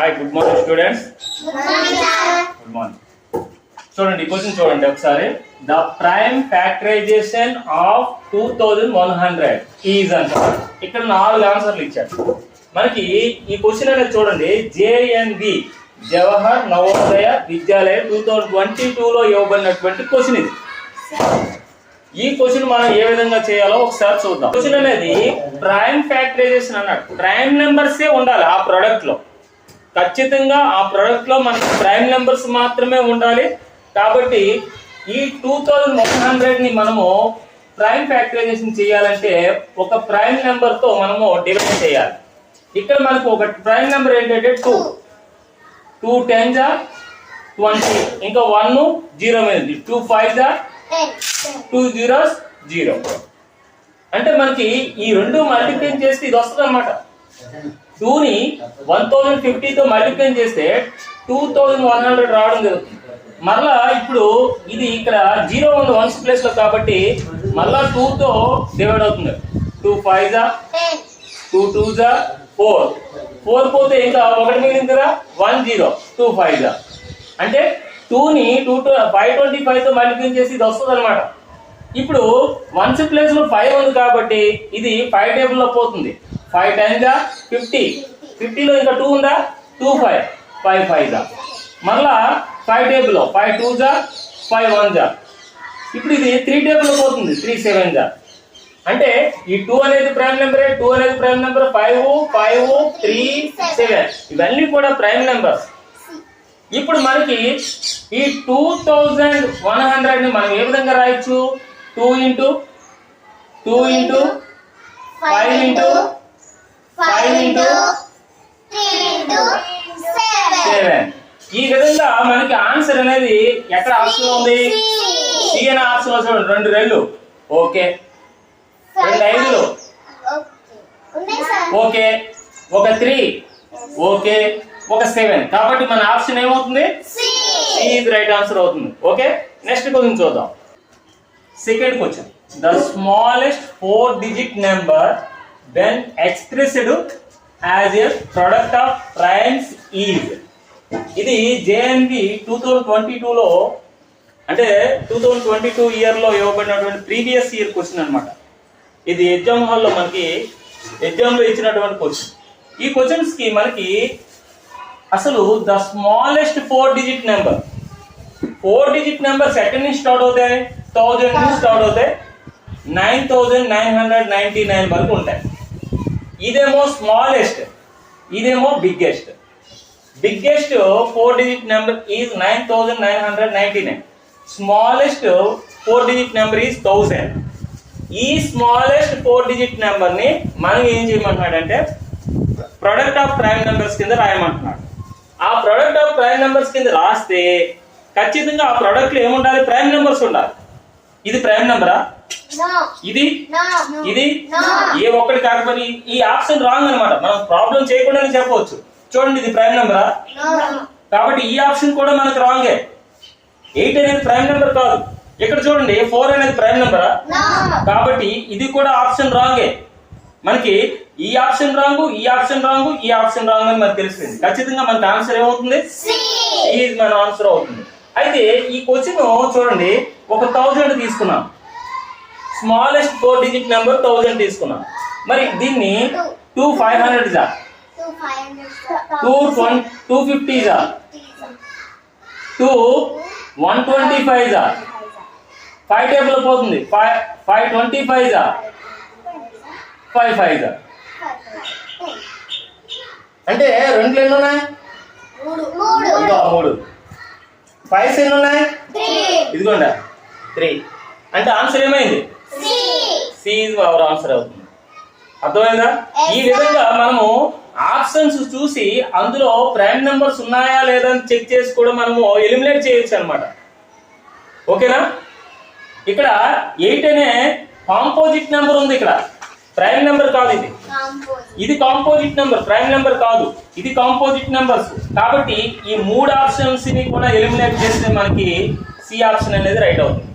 Hi good morning students good morning చూడండి question చూడండి ఒకసారి. The prime factorization of two thousand one hundred is అంట ఇక్కడ నాలుగు ఆన్సర్లు ఇచ్చారు. మనకి ఈ క్వశ్చన్ అనేది చూడండి. JNB Jawahar Navodaya Vidyalaya two thousand twenty టూలో ఇవ్వబడినటువంటి క్వశ్చన్ ఇది. ఈ క్వశ్చన్ మనం ఏ విధంగా చేయాలో ఒకసారి చూద్దాం. క్వశ్చన్ అనేది ప్రైమ్ ఫ్యాక్టరైజేషన్ అన్నాడు. ప్రైమ్ నెంబర్సే ఉండాలి ఆ ప్రొడక్ట్లో. ఖచ్చితంగా ఆ ప్రొడక్ట్లో మనకి ప్రైమ్ నెంబర్స్ మాత్రమే ఉండాలి. కాబట్టి ఈ టూ థౌజండ్ వన్ హండ్రెడ్ని మనము ప్రైమ్ ఫ్యాక్టరైజేషన్ చేయాలంటే ఒక ప్రైమ్ నెంబర్తో మనము డివైడ్ చేయాలి. ఇక్కడ మనకు ఒక ప్రైమ్ నెంబర్ ఏంటంటే టూ టూ టెన్ జా ట్వంటీ ఇంకా వన్ జీరో మీద టూ ఫైవ్ జా టూ జీరోస్ జీరో అంటే మనకి ఈ రెండు మల్టిప్లై చేస్తే ఇది వస్తుంది అనమాట టూని వన్ థౌజండ్ ఫిఫ్టీతో మల్టిప్లై చేస్తే టూ థౌజండ్ వన్ హండ్రెడ్ రావడం జరుగుతుంది మరలా ఇప్పుడు ఇది ఇక్కడ జీరో ఉంది వన్స్ ప్లేస్లో కాబట్టి మళ్ళా టూ తో డివైడ్ అవుతుంది. టూ ఫైవ్ జా టూ టూ జా ఫోర్. ఫోర్ పోతే ఇంకా ఒకటి మిగిలింది కదా వన్ జీరో టూ ఫైవ్ జా. అంటే టూని టూ టూ ఫైవ్ ట్వంటీ ఫైవ్తో మల్టిప్లై చేసి ఇది వస్తుంది అనమాట ఇప్పుడు వన్స్ ప్లేస్లో ఫైవ్ ఉంది కాబట్టి ఇది ఫైవ్ టేబుల్లో పోతుంది. ఫైవ్ టైమ్స్ జా ఫిఫ్టీ ఫిఫ్టీలో ఇంకా టూ ఉందా? టూ ఫైవ్ ఫైవ్ ఫైవ్ దా? మళ్ళా ఫైవ్ టేబుల్లో ఫైవ్ టూ జా ఫైవ్ వన్ జా ఇప్పుడు ఇది త్రీ టేబుల్ పోతుంది. త్రీ సెవెన్ జా అంటే ఈ టూ అనేది ప్రైమ్ నెంబరే టూ అనేది prime number five five three seven ఇవన్నీ కూడా ప్రైమ్ నెంబర్స్ ఇప్పుడు మనకి ఈ టూ థౌజండ్ వన్ హండ్రెడ్ని మనం ఏ విధంగా రాయొచ్చు? Two into two into five into five into seven. ఈ విధంగా మనకి ఆన్సర్ అనేది ఎక్కడ ఆప్షన్ ఉంది? సి. అనే ఆప్షన్లో చూడండి. రెండు రెండు ఓకే. రెండు ఐదులు. ఓకే. ఒక త్రీ. ఓకే. ఒక సెవెన్. కాబట్టి మన ఆప్షన్ ఏమవుతుంది? ఈజ్ రైట్ ఆన్సర్ అవుతుంది. ఓకే. నెక్స్ట్ క్వశ్చన్ చూద్దాం. Second question the smallest four digit number when expressed as a product of primes is ఇది జేఎన్బి టూ థౌజండ్ ట్వంటీ టూలో అంటే టూ థౌజండ్ ట్వంటీ టూ ఇయర్లో ఇవ్వబడినటువంటి ప్రీవియస్ ఇయర్ క్వశ్చన్ అనమాట ఇది exam హాల్లో మనకి ఎగ్జామ్లో ఇచ్చినటువంటి క్వశ్చన్ ఈ క్వశ్చన్స్కి మనకి అసలు the smallest four digit number four digit numbers ఎక్కడి నుంచి స్టార్ట్ అవుతాయి థౌజండ్ నుంచి స్టార్ట్ అవుతాయి nine thousand nine hundred ninety nine వరకు ఉంటాయి. ఇదేమో స్మాలెస్ట్ ఇదేమో biggest biggest four digit number is nine thousand nine hundred ninety nine smallest four digit number is thousand ఈ స్మాలెస్ట్ ఫోర్ డిజిట్ నెంబర్ని మనం ఏం చేయమంటున్నాడంటే ప్రొడక్ట్ ఆఫ్ ప్రైమ్ నెంబర్స్ కింద రాయమంటున్నాడు. ఆ ప్రొడక్ట్ ఆఫ్ ప్రైమ్ నెంబర్స్ కింద రాస్తే ఖచ్చితంగా ఆ ప్రొడక్ట్లో ఏముండాలి? ప్రైమ్ నెంబర్స్ ఉండాలి. ఇది ప్రైమ్ నెంబరా ఇది? ఇది? ఏ ఒక్కటి కాకపోతే ఈ- ఈ ఆప్షన్ రాంగ్ అన్నమాట మనం ప్రాబ్లం చేయకుండానే చెప్పవచ్చు. చూడండి ఇది ప్రైమ్ నెంబరా కాబట్టి ఈ ఆప్షన్ కూడా మనకు రాంగే. ఎయిట్ అనేది ప్రైమ్ నెంబర్ కాదు. ఇక్కడ చూడండి ఫోర్ అనేది ప్రైమ్ నెంబరా కాబట్టి ఇది కూడా ఆప్షన్ రాంగే. మనకి ఈ ఆప్షన్ రాంగు ఈ ఆప్షన్ రాంగు ఈ ఆప్షన్ రాంగ్ అని మనకు తెలిసింది ఖచ్చితంగా మనకి ఆన్సర్ ఏమవుతుంది? ఈజ్ మన ఆన్సర్ అవుతుంది. అయితే ఈ క్వశ్చన్ చూడండి ఒక థౌజండ్ తీసుకున్నాం. Smallest four digit number thousand తీసుకున్నాం. మరి దీన్ని టూ ఫైవ్ హండ్రెడ్ జా టూ ట్వంటీ టూ ఫిఫ్టీ జా టూ వన్ ట్వంటీ ఫైవ్ జా ఫైవ్ టేబుల్ పోతుంది. ఫైవ్ ఫైవ్ ట్వంటీ ఫైవ్ జా ఫైవ్ ఫైవ్ జా అంటే రెండు ఎన్ని ఉన్నాయి? మూడు. ఫైవ్ ఎన్ని ఉన్నాయి? ఇదిగోండి. త్రీ అంటే ఆన్సర్ ఏమైంది? సి ఇస్ అవర్ ఆన్సర్ అవుతుంది. అర్థమైందా? ఈ విధంగా మనము ఆప్షన్స్ చూసి అందులో ప్రైమ్ నెంబర్స్ ఉన్నాయా లేదా అని చెక్ చేసి కూడా మనము ఎలిమినేట్ చేయొచ్చు అనమాట ఓకేనా? ఇక్కడ ఎయిట్ అనే కాంపోజిట్ నెంబర్ ఉంది ఇక్కడ. ప్రైమ్ నెంబర్ కాదు ఇది. ఇది కాంపోజిట్ నెంబర్ ప్రైమ్ నెంబర్ కాదు. ఇది కాంపోజిట్ నెంబర్స్ కాబట్టి ఈ మూడు ఆప్షన్స్ని కూడా ఎలిమినేట్ చేస్తే మనకి సి ఆప్షన్ అనేది రైట్ అవుతుంది.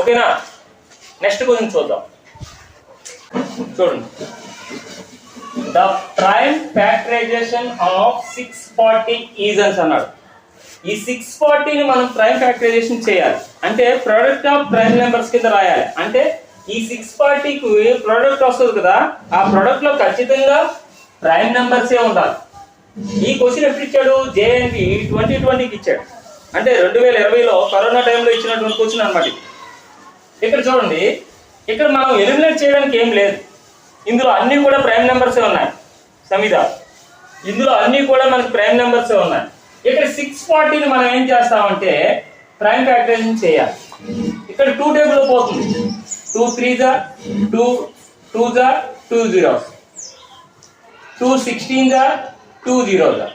ఓకేనా? నెక్స్ట్ క్వశ్చన్ చూద్దాం. చూడండి. The prime factorization of six forty ఈజన్స్ అన్నాడు. ఈ సిక్స్ ఫార్టీని మనం ప్రైమ్ ఫ్యాక్టరైజేషన్ చేయాలి. అంటే ప్రొడక్ట్ ఆఫ్ ప్రైమ్ నెంబర్స్ కింద రాయాలి. అంటే ఈ సిక్స్ ఫార్టీకి ప్రొడక్ట్ వస్తుంది కదా ఆ ప్రొడక్ట్లో ఖచ్చితంగా ప్రైమ్ నెంబర్సే ఉండాలి. ఈ క్వశ్చన్ ఎప్పుడు ఇచ్చాడు? జేఎన్బి ట్వంటీ ట్వంటీకి ఇచ్చాడు. అంటే రెండు వేల ఇరవైలో కరోనా టైంలో ఇచ్చినటువంటి క్వశ్చన్ అనమాట ఇక్కడ చూడండి. ఇక్కడ మనం ఎలిమినేట్ చేయడానికి ఏం లేదు. ఇందులో అన్నీ కూడా ప్రైమ్ నెంబర్సే ఉన్నాయి. సమిత ఇందులో అన్నీ కూడా మనకి ప్రైమ్ నెంబర్సే ఉన్నాయి. ఇక్కడ సిక్స్ ఫార్టీని మనం ఏం చేస్తామంటే ప్రైమ్ ఫ్యాక్టరైజేషన్ చేయాలి. ఇక్కడ టూ టేబుల్ పోతుంది. టూ త్రీ జా టూ టూ జా టూ జీరో టూ సిక్స్టీన్ జా టూ జీరో జా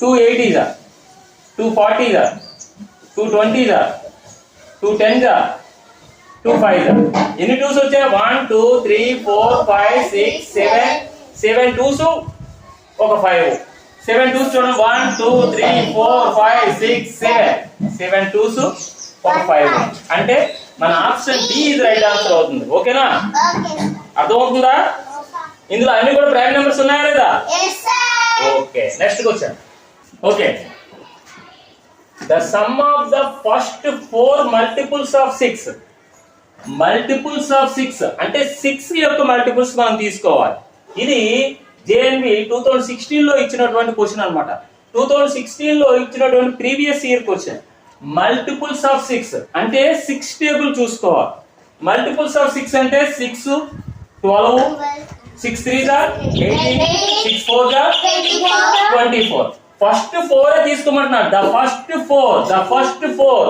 టూ ఎయిటీ జా టూ ఫార్టీ జా టూ ట్వంటీ జా టూ టెన్ జా టూ ఫైవ్ ఎన్ని టూస్ వచ్చాయి? One two three four five six seven seven twos ఒక ఫైవ్ సెవెన్ టూస్ చూడండి. One two three four five six seven seven twos ఒక five అంటే మన ఆప్షన్ డి ఇది రైట్ ఆన్సర్ అవుతుంది. ఓకేనా? అర్థమవుతుందా? ఇందులో అన్ని కూడా ప్రైమ్ నెంబర్స్ ఉన్నాయా లేదా? Okay next question okay the sum of the first four multiples of six multiples of six అంటే సిక్స్ యొక్క మల్టిపుల్స్ మనం తీసుకోవాలి. ఇది జేఎన్వి టూ థౌజండ్ సిక్స్టీన్లో ఇచ్చినటువంటి క్వశ్చన్ అనమాట టూ థౌజండ్ సిక్స్టీన్లో ఇచ్చినటువంటి previous year question multiples of six అంటే సిక్స్ టేబుల్ చూసుకోవాలి. మల్టిపుల్స్ ఆఫ్ సిక్స్ అంటే సిక్స్ ట్వెల్వ్ సిక్స్ త్రీ జా ఎయిటీన్ సిక్స్ ఫోర్ జా twenty four first four తీసుకోమంటున్నాడు the first four the first four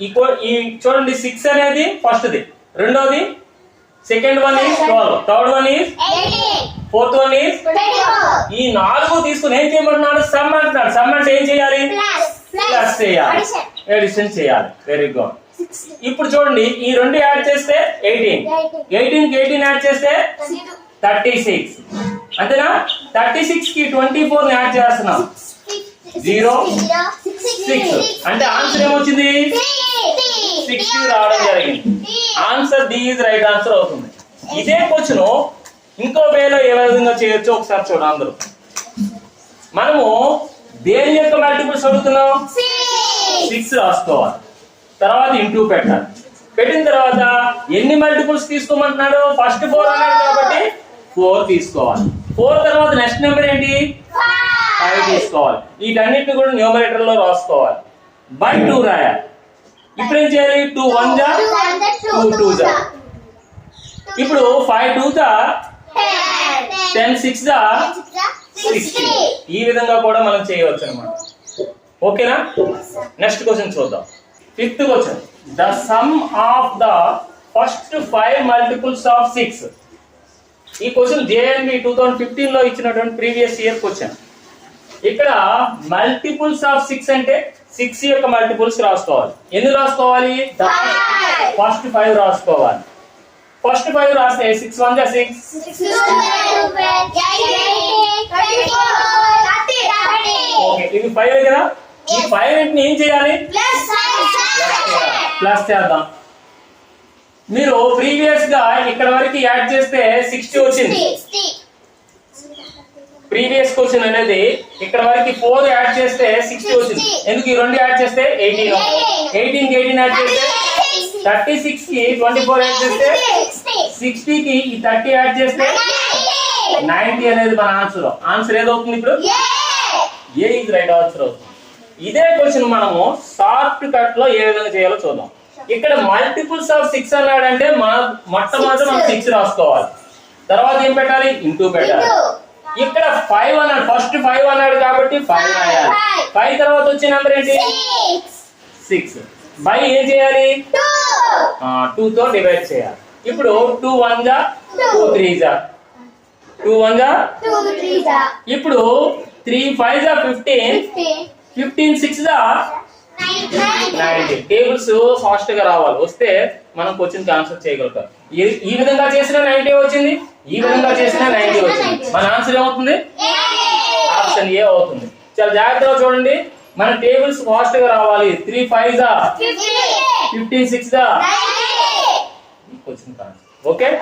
ఈ కో- ఈ చూడండి సిక్స్ అనేది ఫస్ట్ ది రెండోది second one is twelve third one is fourth one is ఈ నాలుగు తీసుకుని ఏం చేయమంటున్నాడు? సమ్ అంటున్నాడు. సమ్ అంటే ఏం చేయాలి? ప్లస్ చేయాలి. ఎడిషన్ చేయాలి. వెరీ గుడ్ ఇప్పుడు చూడండి ఈ రెండు యాడ్ చేస్తే ఎయిటీన్ ఎయిటీన్కి ఎయిటీన్ యాడ్ చేస్తే థర్టీ సిక్స్ అంతేనా? థర్టీ సిక్స్కి ట్వంటీ ఫోర్ యాడ్ చేస్తున్నాం. జీరో సిక్స్ అంటే ఆన్సర్ ఏమొచ్చింది? సిక్స్టీ రావడం జరిగింది. Answer D is right answer అవుతుంది. ఇదే క్వశ్చన్ ఇంకో వేలో ఏ విధంగా చేయొచ్చో ఒకసారి చూడండి అందరూ. మనము దేని యొక్క మల్టిపుల్స్ అడుగుతున్నాం సిక్స్ రాసుకోవాలి. తర్వాత ఇంటూ పెట్టాలి. పెట్టిన తర్వాత ఎన్ని మల్టిపుల్స్ తీసుకోమంటున్నాడు? ఫస్ట్ ఫోర్ అన్నాడు కాబట్టి ఫోర్ తీసుకోవాలి. ఫోర్ తర్వాత నెక్స్ట్ నెంబర్ ఏంటి? ఫైవ్ తీసుకోవాలి. వీటన్నిటిని కూడా న్యూమరేటర్లో రాసుకోవాలి. బై టూ రాయాలి. ఇప్పుడు ఏం చేయాలి? టూ వన్ జా టూ టూ జా ఇప్పుడు ఫైవ్ టూ జా టెన్ సిక్స్ జా సిక్స్టీ ఈ విధంగా కూడా మనం చేయవచ్చు అనమాట ఓకేనా? నెక్స్ట్ క్వశ్చన్ చూద్దాం. Fifth question the sum of the first five multiples of six ఈ క్వశ్చన్ జేఎన్బి టూ థౌసండ్ ఫిఫ్టీన్లో ఇచ్చినటువంటి ప్రీవియస్ ఇయర్ క్వశ్చన్ ఇక్కడ మల్టిపుల్స్ ఆఫ్ సిక్స్ అంటే సిక్స్ యొక్క మల్టిపుల్స్ రాసుకోవాలి. ఎన్ని రాసుకోవాలి? ఫస్ట్ ఫైవ్ రాసుకోవాలి. ఫస్ట్ ఫైవ్ రాస్తే సిక్స్ వన్ జా సిక్స్ ఓకే ఇది ఫైవ్ కదా? ఈ ఫైవ్ ఏం చేయాలి? ప్లస్ చేద్దాం. మీరు ప్రీవియస్గా ఇక్కడ వరకు యాడ్ చేస్తే సిక్స్టీ వచ్చింది. ప్రీవియస్ క్వశ్చన్ అనేది ఇక్కడ వరకు ఫోర్ యాడ్ చేస్తే సిక్స్టీ వచ్చింది. ఎందుకు ఈ రెండు యాడ్ చేస్తే ఎయిటీన్? ఎయిటీన్ ఎయిటీన్ యాడ్ చేస్తే థర్టీ సిక్స్కి ట్వంటీ ఫోర్ యాడ్ చేస్తే సిక్స్టీ కి ఈ థర్టీ యాడ్ చేస్తే నైన్టీ అనేది మన ఆన్సర్ ఆన్సర్ ఏదవుతుంది ఇప్పుడు? ఏ ఇది రైట్ ఆన్సర్ అవుతుంది. ఇదే క్వశ్చన్ మనము షార్ట్ కట్లో ఏ విధంగా చేయాలో చూద్దాం. ఇక్కడ మల్టిపుల్స్ ఆఫ్ సిక్స్ అన్నాడంటే మన మొట్టమొదటి మనం సిక్స్ రాసుకోవాలి. తర్వాత ఏం పెట్టాలి? ఇంటూ పెట్టాలి. ఇక్కడ ఫైవ్ అన్నాడు. ఫస్ట్ ఫైవ్ అన్నాడు కాబట్టి ఫైవ్ రాయాలి. ఫైవ్ తర్వాత వచ్చే నెంబర్ ఏంటి? సిక్స్ బై ఏం చేయాలి? టూ తో డివైడ్ చేయాలి. ఇప్పుడు టూ వన్ జా టూ త్రీ జా టూ వన్ జా ఇప్పుడు త్రీ ఫైవ్ జా ఫిఫ్టీన్ ఫిఫ్టీన్ సిక్స్ జా నైన్టీ. టేబుల్స్ ఫాస్ట్గా రావాలి. వస్తే మనం క్వశ్చన్ ఆన్సర్ చేయగలుగుతాం. ఈ- విధంగా చేసిన నైన్టీ వచ్చింది ఈ విధంగా చేసిన నైన్టీ వచ్చింది. మన ఆన్సర్ ఏమవుతుంది? ఆప్షన్ ఏ అవుతుంది. చాలా జాగ్రత్తగా చూడండి. మన టేబుల్స్ ఫాస్ట్గా రావాలి. త్రీ ఫైవ్ జా ఫిఫ్టీన్ సిక్స్ క్వశ్చన్ ఓకే?